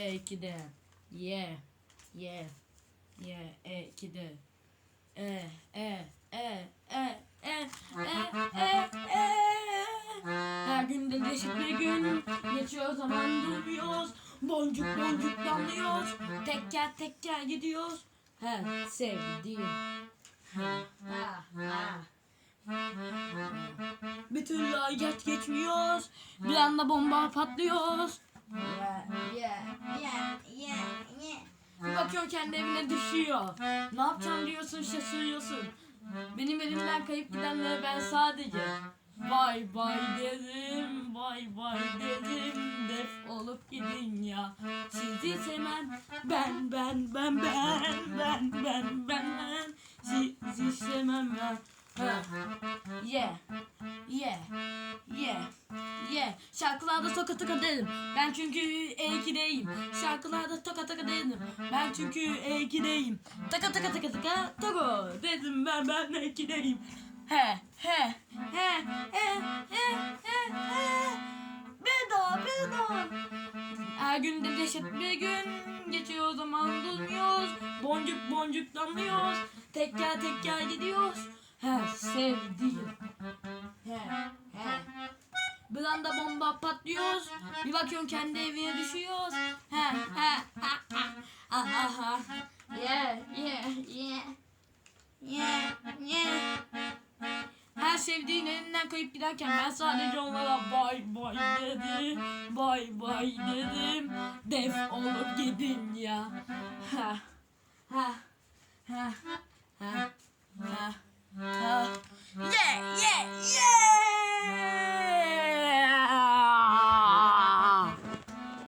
E2'de. Yeah. Yeah. Yeah. E2'de. E, e, e, e, e, e, e, e. Her günde değişik bir gün geçiyor zaman durmuyoruz. Boncuk boncuk damlıyoruz. Tekker tekker gidiyoruz. Her sevdiğim. Ha, ha, ha. Bir türlü ay geç geçmiyoruz. Bir anda bomba patlıyoruz düşüyor kendi evine düşüyor. Ne yapacağım diyorsun şaşırıyorsun. Benim elimden kayıp gidenlere ben sadece Bay bay dedim, bay bay dedim Def olup gidin ya Sizi sevmem Ben, ben, ben, ben, ben, ben, ben, ben Sizi sevmem ben ha. Yeah, yeah, yeah Yeah Şarkılarda toka toka dedim Ben çünkü E2'deyim Şarkılarda toka toka dedim Ben çünkü E2'deyim Taka taka taka taka Togo dedim ben ben E2'deyim He he he he he he he. Bir daha bir daha her gün de dehşet bir gün geçiyor zaman durmuyoruz Boncuk boncuk damlıyoruz Tekker tekker gidiyoruz. Her sevdiğim. He he Bir anda bomba patlıyoruz Bir bakıyorsun kendi evine düşüyoruz He he ha ha ha Yeah yeah yeah Yeah yeah her sevdiğin elinden kayıp giderken ben sadece onlara bay bay dedim. Bay bay dedim. Def olup gidin ya. Ha. Ha. Ha. Ha. Ha.